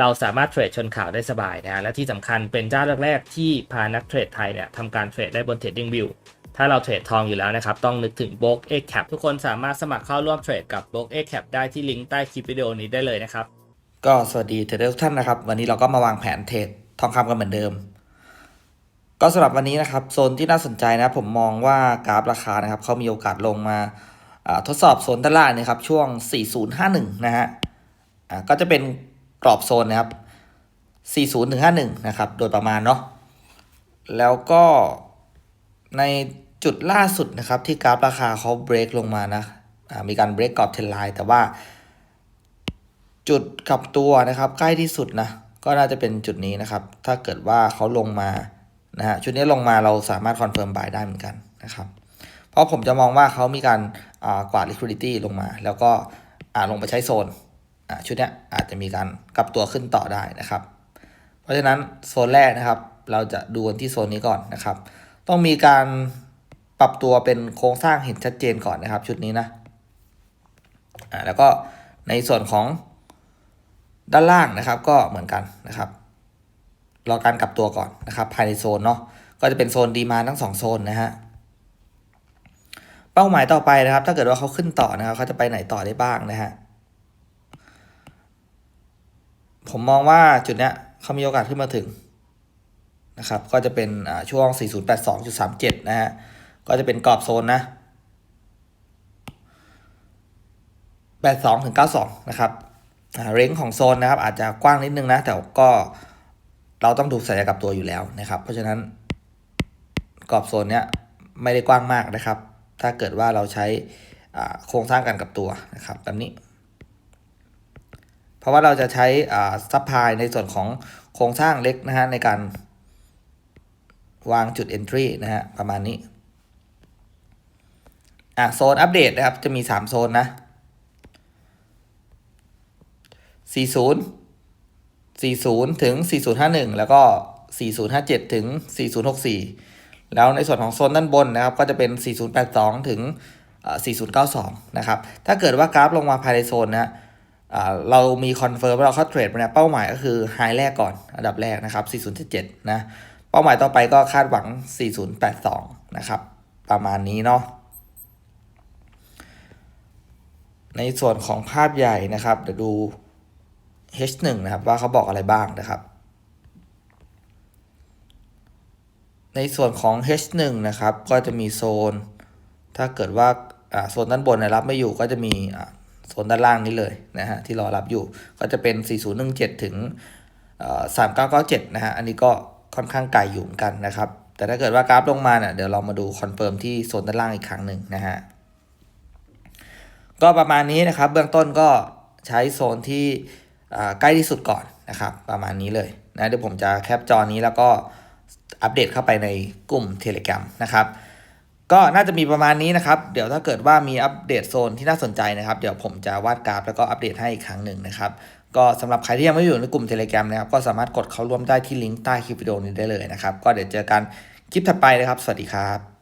เราสามารถเทรดชนข่าวได้สบายนะฮะและที่สำคัญเป็นเจ้าแรกๆที่พานักเทรดไทยเนี่ยทำการเทรดได้บน TradingView ถ้าเราเทรดทองอยู่แล้วนะครับ ต้องนึกถึง b o k X Cap ทุกคนสามารถสมัครเข้าร่วมเทรดกับ b o k X Cap ได้ที่ลิงก์ใต้คลิปวิดีโอนี้ได้เลยนะครับ ก็สวัสดีเทรดเดอร์ทุกท่านนะครับ วันนี้เราก็มาวางแผนเทรดทองคำกันเหมือนเดิม ก็สำหรับวันนี้นะครับโซนที่น่าสนใจนะผมมองว่ากราฟราคานะครับเขามีโอกาสลงมาทดสอบโซนด้านล่างนะครับช่วง 4051 นะฮะก็จะเป็น กรอบโซนนะครับ 40ถึง51 นะครับ โดยประมาณเนาะ แล้วก็ในจุดล่าสุดนะครับ ที่กราฟราคาเขาเบรกลงมานะอ่ามีการเบรกกรอบเทรนไลน์แต่ว่า จุดกลับตัวนะครับ ใกล้ที่สุดนะ ก็น่าจะเป็นจุดนี้นะครับ ถ้าเกิดว่าเขาลงมานะฮะชุดนี้ลงมาเราสามารถคอนเฟิร์มบายได้เหมือนกันนะครับ เพราะผมจะมองว่าเขามีการอ่ากวาด liquidity ลงมา แล้วก็อ่าลงไปใช้โซน ชุดนี้อาจจะมีการกลับตัวขึ้นต่อได้นะครับ เพราะฉะนั้นโซนแรกนะครับ เราจะดูกันที่โซนนี้ก่อนนะครับ ต้องมีการปรับตัวเป็นโครงสร้างเห็นชัดเจนก่อนนะครับ ชุดนี้นะอ่าแล้วก็ในส่วนของด้านล่างนะครับ ก็เหมือนกันนะครับ รอการกลับตัวก่อนนะครับ ภายในโซนเนาะก็จะเป็นโซนดีมาทั้งสองโซนนะฮะเป้าหมายต่อไปนะครับ ถ้าเกิดว่าเขาขึ้นต่อนะครับเขาจะไปไหนต่อได้บ้างนะฮะ ผมมองว่าจุดเนี้ยเขามีโอกาสขึ้นมาถึงนะครับ ก็จะเป็นช่วง 4082.37 นะฮะ ก็จะเป็นกรอบโซนนะ 82ถึง92 นะครับเร้งของโซนนะครับ อาจจะกว้างนิดนึงนะ แต่ก็เราต้องดูสัญญากับตัวอยู่แล้วนะครับ เพราะฉะนั้นกรอบโซนเนี้ยไม่ได้กว้างมากนะครับ ถ้าเกิดว่าเราใช้โครงสร้างกันกับตัวนะครับแบบนี้ ราะว่าเราจะใช้ซับพลายในส่วนของโครงสร้างเล็กนะฮะในการวางจุด entry นะฮะประมาณนี้อะโซนอัปเดตนะครับ จะมี 3 โซนนะ 40 40 ถึง 4051 แล้วก็ 4057 ถึง 4064 แล้วในส่วนของโซนด้านบนนะครับ ก็จะเป็น 4082 ถึงเอ่อ4092 นะครับ ถ้าเกิดว่ากราฟลงมาภายในโซนนะ เรามีคอนเฟิร์มว่าเราเข้าเทรดไปเนี่ยเป้าหมายก็คือไฮแรกก่อนอันดับแรกนะครับ 4077 นะ เป้าหมายต่อไปก็คาดหวัง 4082 นะครับ ประมาณนี้เนาะในส่วนของภาพใหญ่นะครับ เดี๋ยวดู H1 นะครับ ว่าเขาบอกอะไรบ้างนะครับ ในส่วนของ H1 นะครับ ก็จะมีโซน ถ้าเกิดว่าอ่าโซนด้านบนนะรับไม่อยู่ก็จะมีอ่า โซนด้านล่างนี้เลยนะฮะที่รอรับอยู่ก็จะเป็น 4017 ถึงเอ่อ3997 นะฮะอันนี้ก็ค่อนข้างไกลอยู่เหมือนกันนะครับ แต่ถ้าเกิดว่ากราฟลงมาเนี่ยเดี๋ยวเรามาดูคอนเฟิร์มที่โซนด้านล่างอีกครั้งหนึ่งนะฮะก็ประมาณนี้นะครับ เบื้องต้นก็ใช้โซนที่ใกล้ที่สุดก่อนนะครับ ประมาณนี้เลยนะเดี๋ยวผมจะแคปจอนี้แล้วก็อัปเดตเข้าไปในกลุ่ม Telegram นะครับ ก็น่าจะมีประมาณนี้นะครับ เดี๋ยวถ้าเกิดว่ามีอัปเดตโซนที่น่าสนใจนะครับ เดี๋ยวผมจะวาดกราฟแล้วก็อัปเดตให้อีกครั้งหนึ่งนะครับ ก็สำหรับใครที่ยังไม่อยู่ในกลุ่ม Telegram นะครับ ก็สามารถกดเข้าร่วมได้ที่ลิงก์ใต้คลิปวิดีโอนี้ได้เลยนะครับ ก็เดี๋ยวเจอกันคลิปถัดไปนะครับ สวัสดีครับ